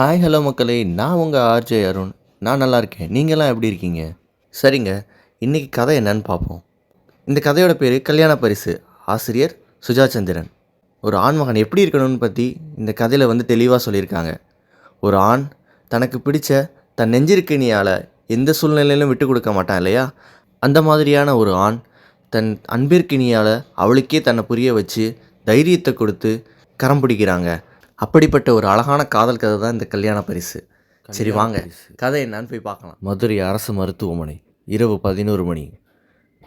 Hi hello மக்களே. நான் உங்கள் ஆர்ஜே அருண். நான் நல்லா இருக்கேன். நீங்களாம் எப்படி இருக்கீங்க? சரிங்க. இன்றைக்கி கதை என்னன்னு பார்ப்போம். இந்த கதையோட பேர் கல்யாண பரிசு. ஆசிரியர் சுஜா சந்திரன். ஒரு ஆண்மகன் எப்படி இருக்கணும்னு பற்றி இந்த கதையில் வந்து தெளிவாக சொல்லியிருக்காங்க. ஒரு ஆண் தனக்கு பிடிச்ச தன் நெஞ்சிருக்கணியால் எந்த சூழ்நிலையிலும் விட்டு கொடுக்க மாட்டான் இல்லையா? அந்த மாதிரியான ஒரு ஆண் தன் அன்பிற்கினியால் அவளுக்கே தன்னை புரிய வச்சு தைரியத்தை கொடுத்து கரம் பிடிக்கிறாங்க. அப்படிப்பட்ட ஒரு அழகான காதல் கதை தான் இந்த கல்யாண பரிசு. சரி வாங்க. கதை என்னன்னு போய் பார்க்கலாம். மதுரை அரசு மருத்துவமனை இரவு பதினோரு மணி.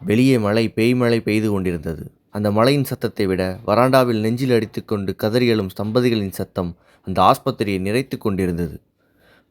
வெளியே மழை பேய் மழை பெய்து கொண்டிருந்தது. அந்த மழையின் சத்தத்தை விட வராண்டாவில் நெஞ்சில் அடித்துக்கொண்டு கதறி எழும் தம்பதிகளின் சத்தம் அந்த ஆஸ்பத்திரியை நிறைத்து கொண்டிருந்தது.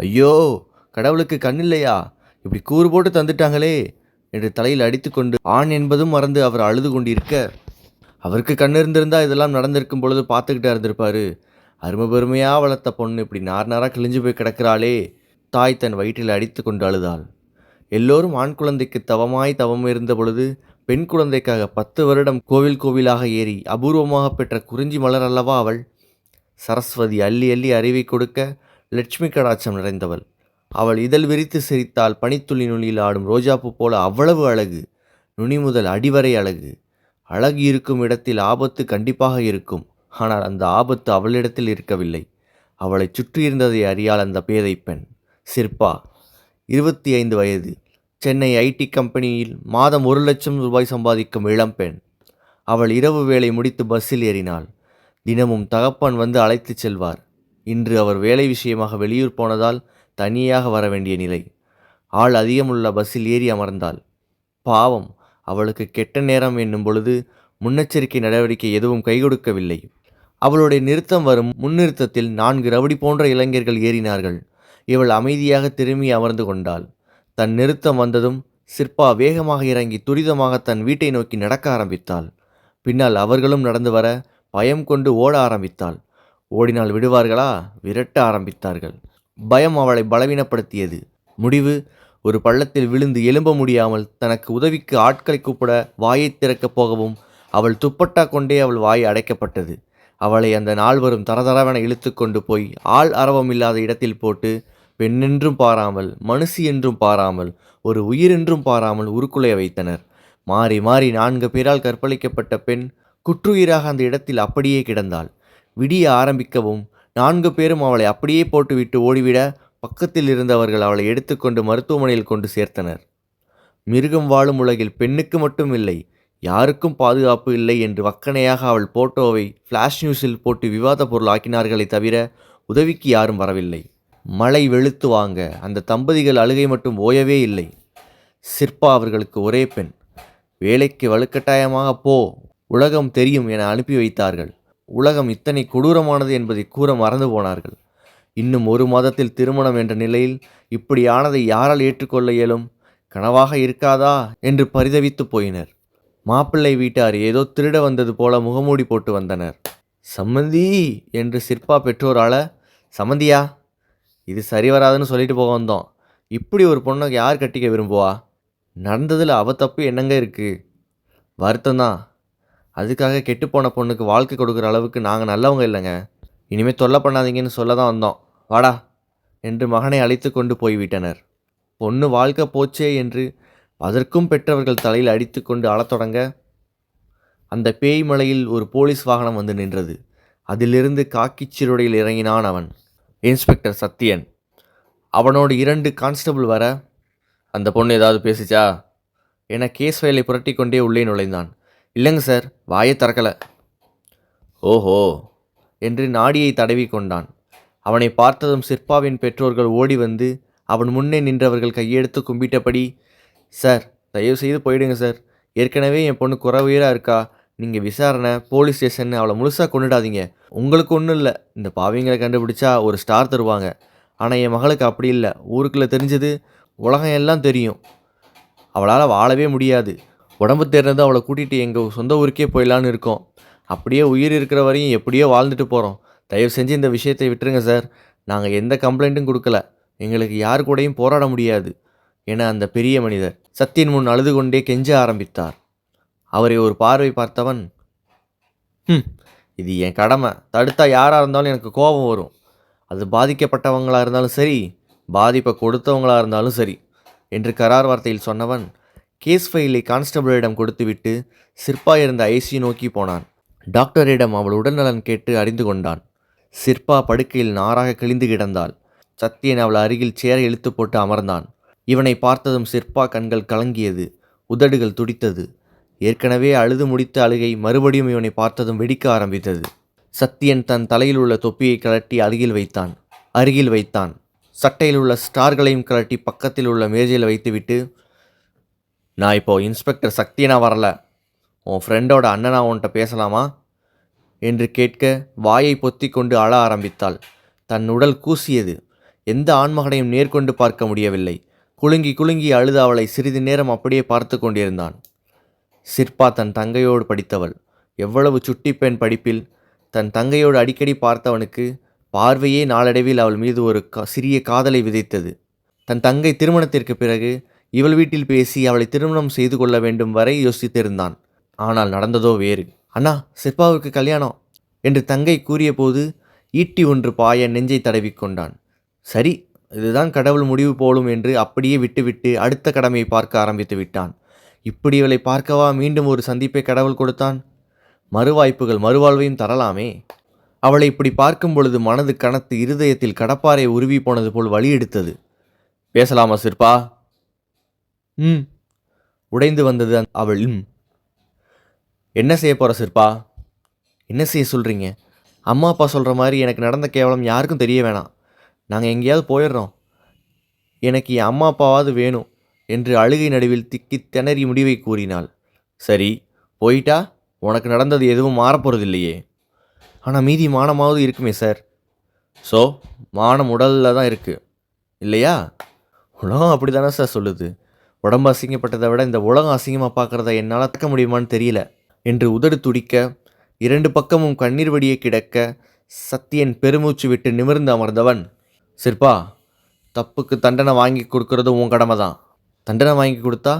ஐயோ கடவுளுக்கு கண்ணில்லையா? இப்படி கூறு போட்டு தந்துட்டாங்களே என்று தலையில் அடித்துக்கொண்டு ஆண் என்பதும் மறந்து அவர் அழுது கொண்டிருக்க அவருக்கு கண் இருந்திருந்தா இதெல்லாம் நடந்திருக்கும் பொழுது பார்த்துக்கிட்டே இருந்திருப்பாரு. அருமை பெருமையாக வளர்த்த பொண்ணு இப்படி நார் நாராக கிழிஞ்சு போய் கிடக்கிறாளே. தாய் தன் வயிற்றில் அடித்து கொண்டு அழுதாள். எல்லோரும் ஆண் குழந்தைக்கு தவமாய் தவம் இருந்த பொழுது பெண் குழந்தைக்காக பத்து வருடம் கோவில் கோவிலாக ஏறி அபூர்வமாக பெற்ற குறிஞ்சி மலர் அல்லவா அவள்? சரஸ்வதி அள்ளி அள்ளி அறிவை கொடுக்க லட்சுமி கடாட்சம் நிறைந்தவள். அவள் இதழ் விரித்து சிரித்தால் பனித்துளி நுனியில் ஆடும் ரோஜாப்பு போல அவ்வளவு அழகு. நுனி முதல் அடிவரை அழகு. அழகு இருக்கும் இடத்தில் ஆபத்து கண்டிப்பாக இருக்கும். ஆனால் அந்த ஆபத்து அவளிடத்தில் இருக்கவில்லை. அவளை சுற்றியிருந்ததை அறியாள் அந்த பேதை பெண். சிற்பா இருபத்தி ஐந்து வயது. சென்னை ஐடி கம்பெனியில் மாதம் ஒரு லட்சம் ரூபாய் சம்பாதிக்கும் இளம்பெண் அவள் இரவு வேலை முடித்து பஸ்ஸில் ஏறினாள். தினமும் தகப்பன் வந்து அழைத்துச் செல்வார். இன்று அவர் வேலை விஷயமாக வெளியூர் போனதால் தனியாக வர வேண்டிய நிலை. ஆள் அதிகமுள்ள பஸ்ஸில் ஏறி அமர்ந்தாள். பாவம் அவளுக்கு கெட்ட நேரம் என்னும் பொழுது முன்னெச்சரிக்கை நடவடிக்கை எதுவும் கை கொடுக்கவில்லை. அவளுடைய நிறுத்தம் வரும் முன்னிறுத்தத்தில் நான்கு ரவுடி போன்ற இளைஞர்கள் ஏறினார்கள். இவள் அமைதியாக திரும்பி அமர்ந்து கொண்டாள். தன் நிறுத்தம் வந்ததும் சிற்பா வேகமாக இறங்கி துரிதமாக தன் வீட்டை நோக்கி நடக்க ஆரம்பித்தாள். பின்னால் அவர்களும் நடந்து வர பயம் கொண்டு ஓட ஆரம்பித்தாள். ஓடினால் விடுவார்களா? விரட்ட ஆரம்பித்தார்கள். பயம் அவளை பலவீனப்படுத்தியது. முடிவு ஒரு பள்ளத்தில் விழுந்து எழும்ப முடியாமல் தனக்கு உதவிக்கு ஆட்களை கூப்பிட வாயை திறக்கப் போகவும் அவள் துப்பட்டா கொண்டே அவள் வாய் அடைக்கப்பட்டது. அவளை அந்த நால்வரும் தரதரவென இழுத்து கொண்டு போய் ஆள் அரவம் இல்லாத இடத்தில் போட்டு பெண்ணென்றும் பாராமல் மனுஷி என்றும் பாராமல் ஒரு உயிரென்றும் பாராமல் உருக்குலைய வைத்தனர். மாறி மாறி நான்கு பேரால் கற்பழிக்கப்பட்ட பெண் குற்றுயிராக அந்த இடத்தில் அப்படியே கிடந்தாள். விடிய ஆரம்பிக்கவும் நான்கு பேரும் அவளை அப்படியே போட்டுவிட்டு ஓடிவிட பக்கத்தில் இருந்தவர்கள் அவளை எடுத்துக்கொண்டு மருத்துவமனையில் கொண்டு சேர்த்தனர். மிருகம் வாழும் உலகில் பெண்ணுக்கு மட்டும் இல்லை யாருக்கும் பாதுகாப்பு இல்லை என்று வக்கனையாக அவள் போட்டோவை ஃப்ளாஷ் நியூஸில் போட்டு விவாத பொருள் ஆக்கினார்களை தவிர உதவிக்கு யாரும் வரவில்லை. மழை வெளுத்து வாங்க அந்த தம்பதிகள் அழுகை மட்டும் ஓயவே இல்லை. சிற்பா அவர்களுக்கு ஒரே பெண். வேலைக்கு வலுக்கட்டாயமாக போ உலகம் தெரியும் என அனுப்பி வைத்தார்கள். உலகம் இத்தனை கொடூரமானது என்பதை கூற மறந்து போனார்கள். இன்னும் ஒரு மாதத்தில் திருமணம் என்ற நிலையில் இப்படியானதை யாரால் ஏற்றுக்கொள்ள இயலும்? கனவாக இருக்காதா? என்று பரிதவித்து போயினர். மாப்பிள்ளை வீட்டார் ஏதோ திருட வந்தது போல முகமூடி போட்டு வந்தனர். சம்மந்தி! என்று சிற்பா பெற்றோரால சம்மந்தியா இது சரி வராதுன்னு சொல்லிட்டு போக வந்தோம். இப்படி ஒரு பொண்ணை யார் கட்டிக்க விரும்புவா? நடந்ததில் அவ தப்பு என்னங்க இருக்குது வருத்தம்தான் அதுக்காக கெட்டுப்போன பொண்ணுக்கு வாழ்க்கை கொடுக்குற அளவுக்கு நாங்கள் நல்லவங்க இல்லைங்க. இனிமேல் தொல்லை பண்ணாதீங்கன்னு சொல்ல தான் வந்தோம். வாடா! என்று மகனை அழைத்து கொண்டு போய்விட்டனர். பொண்ணு வாழ்க்கை போச்சே என்று அதற்கும் பெற்றவர்கள் தலையில் அடித்துக்கொண்டு அழத் தொடங்க அந்த பேய் மலையில் ஒரு போலீஸ் வாகனம் வந்து நின்றது. அதிலிருந்து காக்கிச் சிறுடையில் இறங்கினான் அவன். இன்ஸ்பெக்டர் சத்யன். அவனோடு இரண்டு கான்ஸ்டபிள் வர அந்த பொண்ணு ஏதாவது பேசிச்சா? என கேஸ் ஃபைலை புரட்டி கொண்டே உள்ளே நுழைந்தான். இல்லைங்க சார் வாயை திறக்கலை. ஓஹோ என்று நாடியை தடவி கொண்டான். அவனை பார்த்ததும் சிற்பாவின் பெற்றோர்கள் ஓடி வந்து அவன் முன்னே நின்றவர்கள் கையெடுத்து கும்பிட்டபடி சார் தயவு செய்து போயிடுங்க சார். ஏற்கனவே என் பொண்ணு குறவுயராக இருக்கா? நீங்கள் விசாரணை போலீஸ் ஸ்டேஷன் அவளை முழுசாக கொண்டுடாதீங்க உங்களுக்கு ஒன்றும் இல்லை. இந்த பாவிங்களை கண்டுபிடிச்சா ஒரு ஸ்டார் தருவாங்க. ஆனால் என் மகளுக்கு அப்படி இல்லை. ஊருக்குள்ளே தெரிஞ்சது உலகம் எல்லாம் தெரியும். அவளால் வாழவே முடியாது. உடம்பு தேர்ந்தது அவளை கூட்டிகிட்டு எங்கள் சொந்த ஊருக்கே போயிடலான்னு இருக்கோம். அப்படியே உயிர் இருக்கிற வரையும் எப்படியோ வாழ்ந்துட்டு போகிறோம் தயவு செஞ்சு இந்த விஷயத்தை விட்டுருங்க சார். நாங்கள் எந்த கம்ப்ளைண்ட்டும் கொடுக்கல. எங்களுக்கு யார் கூடயும் போராட முடியாது. என அந்த பெரிய மனிதர். சத்தியின் முன் அழுது கொண்டே கெஞ்ச ஆரம்பித்தார். அவரை ஒரு பார்வை பார்த்தவன் ம் இது என் கடமை. தடுத்தா யாராக இருந்தாலும் எனக்கு கோபம் வரும். அது பாதிக்கப்பட்டவங்களாக இருந்தாலும் சரி பாதிப்பை கொடுத்தவங்களாக இருந்தாலும் சரி என்று கரார் வார்த்தையில் சொன்னவன் கேஸ் ஃபைலை கான்ஸ்டபிளிடம் கொடுத்துவிட்டு சிற்பா இருந்த ஐசி நோக்கி போனான். டாக்டரிடம் அவள் உடல்நலன் கேட்டு அறிந்து கொண்டான். சிற்பா படுக்கையில் நாராக கிழிந்து கிடந்தாள். சத்தியன் அவள் அருகில் சேர இழுத்து போட்டு அமர்ந்தான். இவனை பார்த்ததும் சிற்பா கண்கள் கலங்கியது உதடுகள் துடித்தது. ஏற்கனவே அழுது முடித்த அழுகை மறுபடியும் இவனை பார்த்ததும் வெடிக்க ஆரம்பித்தது. சத்தியன் தன் தலையில் உள்ள தொப்பியை கழட்டி அருகில் வைத்தான். அருகில் வைத்தான். சட்டையில் உள்ள ஸ்டார்களையும் கழட்டி பக்கத்தில் உள்ள மேஜையில் வைத்துவிட்டு நான் இப்போ இன்ஸ்பெக்டர் சக்தியனா வரல. உன் ஃப்ரெண்டோட அண்ணனா உன்கிட்ட பேசலாமா? என்று கேட்க வாயை பொத்தி கொண்டு அழ ஆரம்பித்தாள். தன் உடல் கூசியது. எந்த ஆண்மகனையும் நேர்கொண்டு பார்க்க முடியவில்லை. குலுங்கி குலுங்கி அழுது அவளை சிறிது நேரம் அப்படியே பார்த்து கொண்டிருந்தான். சிற்பா தன் தங்கையோடு படித்தவள். எவ்வளவு சுட்டி பெண் படிப்பில் தன் தங்கையோடு அடிக்கடி பார்த்தவனுக்கு பார்வையே நாளடைவில் அவள் மீது ஒரு சிறிய காதலை விதைத்தது. தன் தங்கை திருமணத்திற்கு பிறகு இவள் வீட்டில் பேசி அவளை திருமணம் செய்து கொள்ள வேண்டும் வரை யோசித்திருந்தான். ஆனால் நடந்ததோ வேறு. அண்ணா சிற்பாவுக்கு கல்யாணம் என்று தங்கை கூறியபோது ஈட்டி ஒன்று பாய நெஞ்சை தடவிக்கொண்டான் சரி இதுதான் கடவுள் முடிவு போலும் என்று அப்படியே விட்டுவிட்டு அடுத்த கடமையை பார்க்க ஆரம்பித்து விட்டான். இப்படி இவளை பார்க்கவா மீண்டும் ஒரு சந்திப்பை கடவுள் கொடுத்தான்? மறுவாய்ப்புகள் மறுவாழ்வையும் தரலாமே. அவளை இப்படி பார்க்கும் பொழுது மனது கனத்து இருதயத்தில் கடப்பாறை உருவி போனது போல் வழி எடுத்தது. பேசலாமா சிற்பா? ம். உடைந்து வந்தது அவள் ம். என்ன செய்ய போகிற சிற்பா? என்ன செய்ய சொல்கிறீங்க அம்மா அப்பா சொல்கிற மாதிரி எனக்கு நடந்த கேவலம் யாருக்கும் தெரிய வேணாம். நாங்கள் எங்கேயாவது போயிடுறோம். எனக்கு என் அம்மா அப்பாவாவது வேணும் என்று அழுகை நடுவில் திக்கி திணறி முடிவை கூறினாள். சரி போயிட்டா? உனக்கு நடந்தது எதுவும் மாறப்போகிறதில்லையே ஆனால் மீதி மானமாவது இருக்குமே சார். ஸோ மானம் உடலில் தான் இருக்குது இல்லையா? உலகம் அப்படி தானே சார் சொல்லுது. உடம்பு அசிங்கப்பட்டதை விட இந்த உலகம் அசிங்கமாக பார்க்குறத என்னால் தக்க முடியுமான்னு தெரியல என்று உதடு துடிக்க இரண்டு பக்கமும் கண்ணீர் வடியே கிடக்க சத்தியன் பெருமூச்சு விட்டு நிமிர்ந்து அமர்ந்தவன். சிற்பா தப்புக்கு தண்டனை வாங்கி கொடுக்கறது உன் கடமை தான் தண்டனை வாங்கி கொடுத்தா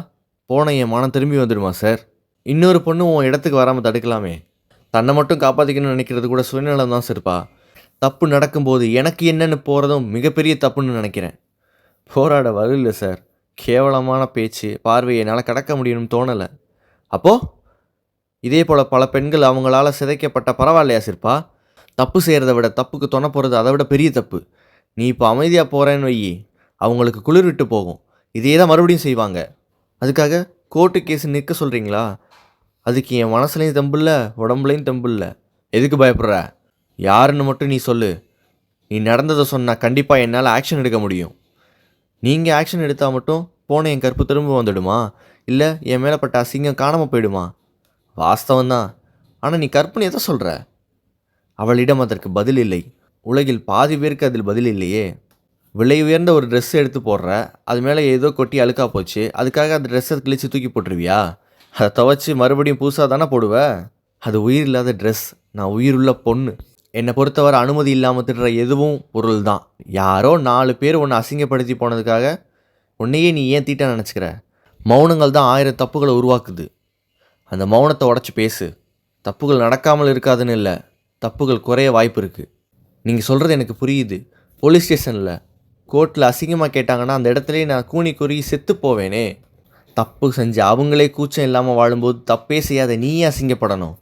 போன என் மனம் திரும்பி வந்துடுமா சார்? இன்னொரு பொண்ணு உன் இடத்துக்கு வராமல் தடுக்கலாமே. தன்னை மட்டும் காப்பாற்றிக்கணும்னு நினைக்கிறது கூட சுயநலம் தான் சிற்பா. தப்பு நடக்கும்போது எனக்கு என்னென்னு போகிறதும் மிகப்பெரிய தப்புன்னு நினைக்கிறேன். போராட வலு இல்லை சார். கேவலமான பேச்சு பார்வையை என்னால் கடக்க முடியும்னு தோணலை. அப்போது இதே போல் பல பெண்கள் அவங்களால் சிதைக்கப்பட்ட பரவாயில்லையா சிற்பா? தப்பு செய்கிறத விட தப்புக்கு துணை போகிறது அதை விட பெரிய தப்பு. நீ இப்போ அமைதியாக போகிறேன்னு வையி. அவங்களுக்கு குளிர் விட்டு போகும். இதே தான் மறுபடியும் செய்வாங்க. அதுக்காக கோர்ட்டு கேஸ் நிற்க சொல்கிறீங்களா அதுக்கு என் மனசுலையும் தெம்பு இல்லை உடம்புலையும் தம்பில்ல. இல்லை எதுக்கு பயப்படுற? யாருன்னு மட்டும் நீ சொல்லு. நீ நடந்ததை சொன்னால் கண்டிப்பாக என்னால் ஆக்ஷன் எடுக்க முடியும். நீங்கள் ஆக்ஷன் எடுத்தால் மட்டும் போன என் கற்பு திரும்ப வந்துடுமா? இல்லை என் மேலே பட்ட அசிங்கம் காணாமல் போயிடுமா? வாஸ்தவம் தான் ஆனால் நீ கற்பனை எதை சொல்கிற அவளிடம் அதற்கு பதில் இல்லை. உலகில் பாதி பேருக்கு அதில் பதில் இல்லையே? விலை உயர்ந்த ஒரு ட்ரெஸ் எடுத்து போடுற அது மேலே ஏதோ கொட்டி அழுக்கா போச்சு அதுக்காக அந்த ட்ரெஸ்ஸை கிழிச்சு தூக்கி போட்டுருவியா? அதை துவச்சி மறுபடியும் புதுசாக தானே போடுவ? அது உயிர் இல்லாத ட்ரெஸ் நான் உயிருள்ள பொண்ணு. என்னை பொறுத்தவரை அனுமதி இல்லாமல் திட்டுற எதுவும் பொருள் தான் யாரோ நாலு பேர் உன்னை அசிங்கப்படுத்தி போனதுக்காக உன்னையே நீ ஏன் தீட்ட நினச்சிக்கிற? மௌனங்கள் தான் ஆயிரம் தப்புகளை உருவாக்குது. அந்த மௌனத்தை உடச்சி பேசு. தப்புகள் நடக்காமல் இருக்காதுன்னு இல்லை. தப்புகள் குறைய வாய்ப்பு இருக்குது நீங்கள் சொல்கிறது எனக்கு புரியுது. போலீஸ் ஸ்டேஷனில் கோர்ட்டில் அசிங்கமாக கேட்டாங்கன்னா அந்த இடத்துலையே நான் கூனி குறுகி செத்து போவேனே. தப்பு செஞ்சு அவங்களே கூச்சம் இல்லாமல் வாழும்போது தப்பே செய்யாத நீயே அசிங்கப்படணும்.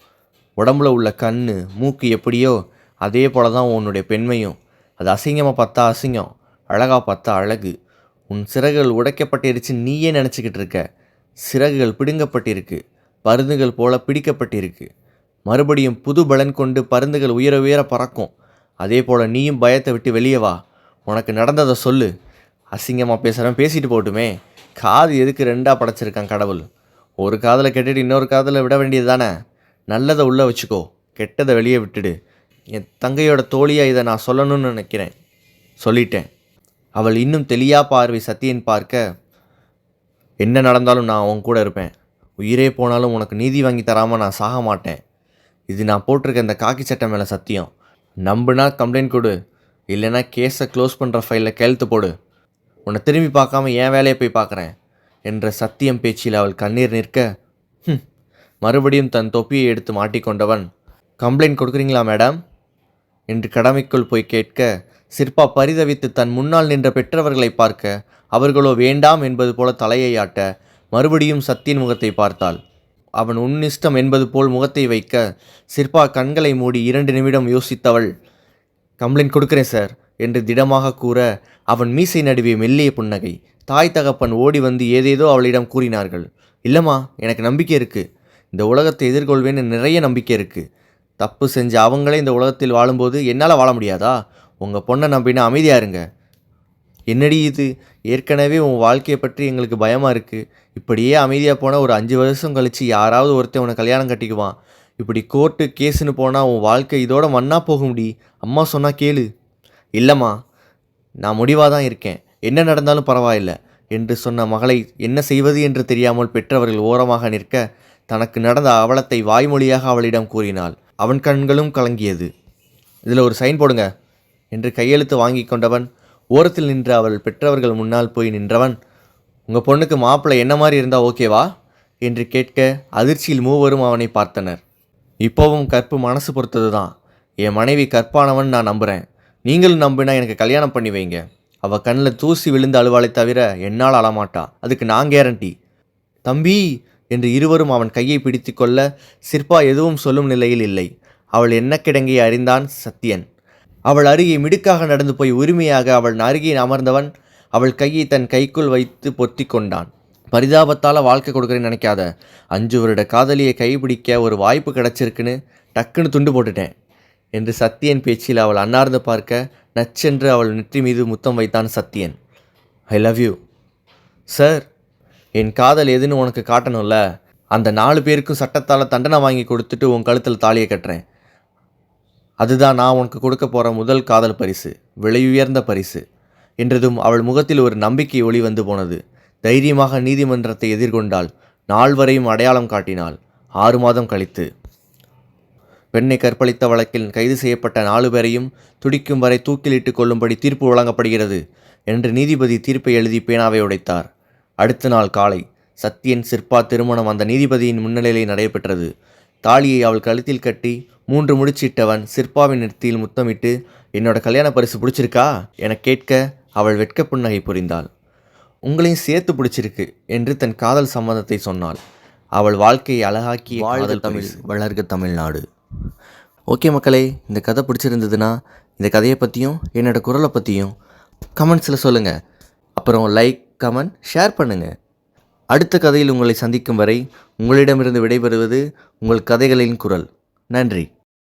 உடம்புல உள்ள கண் மூக்கு எப்படியோ அதே போல தான் உன்னுடைய பெண்மையும். அது அசிங்கமாக பார்த்தா அசிங்கம் அழகாக பார்த்தா அழகு. உன் சிறகுகள் உடைக்கப்பட்டிருச்சு நீயே நினச்சிக்கிட்டு இருக்க. சிறகுகள் பிடுங்கப்பட்டிருக்கு பருந்துகள் போல பிடிக்கப்பட்டிருக்கு. மறுபடியும் புது பலன் கொண்டு பருந்துகள் உயர உயர பறக்கும். அதே போல் நீயும் பயத்தை விட்டு வெளியே வா. உனக்கு நடந்ததை சொல்லு. அசிங்கமாக பேசுகிறேன் பேசிட்டு போட்டுமே காது எதுக்கு ரெண்டாக படைச்சிருக்கான் கடவுள். ஒரு காதில் கெட்டுட்டு இன்னொரு காதில் விட வேண்டியது தானே. நல்லதை உள்ளே வச்சுக்கோ. கெட்டதை வெளியே விட்டுடு. என் தங்கையோட தோழியாக இதை நான் சொல்லணும்னு நினைக்கிறேன். சொல்லிட்டேன். அவள் இன்னும் தெளியா பார்வை சத்தியன் பார்க்க என்ன நடந்தாலும் நான் உன் கூட இருப்பேன். உயிரே போனாலும் உனக்கு நீதி வாங்கி தராமல் நான் சாக மாட்டேன். இது நான் போட்டிருக்க இந்த காக்கி சட்டை மேலே சத்தியம். நம்புனா கம்ப்ளைண்ட் கொடு இல்லைன்னா கேஸை க்ளோஸ் பண்ணுற ஃபைலில் கையெழுத்து போடு. உன்னை திரும்பி பார்க்காம என் வேலையை போய் பார்க்குறேன் என்ற சத்தியம் பேச்சில் அவள் கண்ணீர் நிற்க மறுபடியும் தன் தொப்பியை எடுத்து மாட்டிக்கொண்டவன். கம்ப்ளைண்ட் கொடுக்குறீங்களா மேடம் என்று கடமைக்குள் போய் கேட்க சிற்பா பரிதவித்து தன் முன்னால் நின்ற பெற்றவர்களை பார்க்க அவர்களோ வேண்டாம் என்பது போல தலையை ஆட்ட மறுபடியும் சத்தியின் முகத்தை பார்த்தாள். அவன் உன்னிஷ்டம் என்பது போல் முகத்தை வைக்க சிற்பா கண்களை மூடி இரண்டு நிமிடம் யோசித்தவள் கம்ப்ளைண்ட் கொடுக்குறேன் சார் என்று திடமாக கூற அவன் மீசை நடுவே மெல்லிய புன்னகை. தாய் தகப்பன் ஓடி வந்து ஏதேதோ அவளிடம் கூறினார்கள். இல்லைம்மா எனக்கு நம்பிக்கை இருக்குது இந்த உலகத்தை எதிர்கொள்வேன்னு நிறைய நம்பிக்கை இருக்குது தப்பு செஞ்ச அவங்களே இந்த உலகத்தில் வாழும்போது என்னால் வாழ முடியாதா? உங்கள் பொண்ணை நம்பினா அமைதியா இருங்க. என்னடி இது? ஏற்கனவே உன் வாழ்க்கையை பற்றி எங்களுக்கு பயமாக இருக்குது இப்படியே அமைதியாக போனால் ஒரு அஞ்சு வருஷம் கழித்து யாராவது ஒருத்தன் உன்னை கல்யாணம் கட்டிக்குவான். இப்படி கோர்ட்டு கேஸுன்னு போனால் உன் வாழ்க்கை இதோட மண்ணாக போக முடி அம்மா சொன்னால் கேளு. இல்லைம்மா நான் முடிவாக தான் இருக்கேன். என்ன நடந்தாலும் பரவாயில்லை என்று சொன்ன மகளை என்ன செய்வது என்று தெரியாமல் பெற்றவர்கள் ஓரமாக நிற்க தனக்கு நடந்த அவலத்தை வாய்மொழியாக அவளிடம் கூறினாள். அவன் கண்களும் கலங்கியது. இதில் ஒரு சைன் போடுங்க என்று கையெழுத்து வாங்கி கொண்டவன் ஓரத்தில் நின்று அவள் பெற்றவர்கள் முன்னால் போய் நின்றவன் உங்கள் பொண்ணுக்கு மாப்பிள்ளை என்ன மாதிரி இருந்தால் ஓகேவா என்று கேட்க அதிர்ச்சியில் மூவரும் அவனை பார்த்தனர். இப்போவும் கற்பு மனசு பொறுத்தது தான் என் மனைவி கற்பானவன் நான் நம்புகிறேன் நீங்களும் நம்பினா எனக்கு கல்யாணம் பண்ணி வைங்க. அவள் கண்ணில் தூசி விழுந்து அழுவாளை தவிர என்னால் அழமாட்டா. அதுக்கு நான் கேரண்டி தம்பி என்று இருவரும் அவன் கையை பிடித்து கொள்ள சிற்பா எதுவும் சொல்லும் நிலையில் இல்லை. அவள் என்ன கிடங்கியை அறிந்தான் சத்யன். அவள் அருகே மிடுக்காக நடந்து போய் உரிமையாக அவள் அருகே அமர்ந்தவன் அவள் கையை தன் கைக்குள் வைத்து பொத்தி கொண்டான். பரிதாபத்தால் வாழ்க்கை கொடுக்குறேன்னு நினைக்காத. அஞ்சு வருட காதலியை கைப்பிடிக்க ஒரு வாய்ப்பு கிடச்சிருக்குன்னு டக்குன்னு துண்டு போட்டுட்டேன். என்று சத்தியன் பேச்சில் அவள் அன்னார்ந்து பார்க்க நச்சென்று அவள் நெற்றி மீது முத்தம் வைத்தான் Sathyan I love you. Sir என் காதல் எதுன்னு உனக்கு காட்டணும்ல. அந்த நாலு பேருக்கும் சட்டத்தால் தண்டனை வாங்கி கொடுத்துட்டு உன் கழுத்தில் தாலியை கட்டுறேன். அதுதான் நான் உனக்கு கொடுக்க போகிற முதல் காதல் பரிசு விலையுயர்ந்த பரிசு. என்றதும் அவள் முகத்தில் ஒரு நம்பிக்கை ஒளி வந்து போனது. தைரியமாக நீதிமன்றத்தை எதிர்கொண்டாள். நால்வரையும் அடையாளம் காட்டினாள். ஆறு மாதம் கழித்து. பெண்ணை கற்பழித்த வழக்கில் கைது செய்யப்பட்ட நாலு பேரையும் துடிக்கும் வரை தூக்கிலிட்டு கொள்ளும்படி தீர்ப்பு வழங்கப்படுகிறது என்று நீதிபதி தீர்ப்பை எழுதி பேனாவை உடைத்தார். அடுத்த நாள் காலை சத்யன் சிற்பா திருமணம் அந்த நீதிபதியின் முன்னிலையில் நடைபெற்றது. தாலியை அவள் கழுத்தில் கட்டி மூன்று முடிச்சிட்டவன் சிற்பாவின் நெற்றியில் முத்தமிட்டு என்னோட கல்யாண பரிசு பிடிச்சிருக்கா? என கேட்க அவள் வெட்க புன்னகை புரிந்தாள். உங்களையும் சேர்த்து பிடிச்சிருக்கு என்று தன் காதல் சம்மதத்தை சொன்னாள். அவள் வாழ்க்கையை அழகாக்கி காதல் தமிழ் வளர்க தமிழ்நாடு. ஓகே மக்களே இந்த கதை பிடிச்சிருந்ததுன்னா இந்த கதையை பற்றியும் என்னோட குரலை பற்றியும் கமெண்ட்ஸில் சொல்லுங்கள் அப்புறம் லைக் கமெண்ட் ஷேர் பண்ணுங்கள் அடுத்த கதையில் உங்களை சந்திக்கும் வரை உங்களிடமிருந்து விடைபெறுவது உங்கள் கதைகளின் குரல். நன்றி.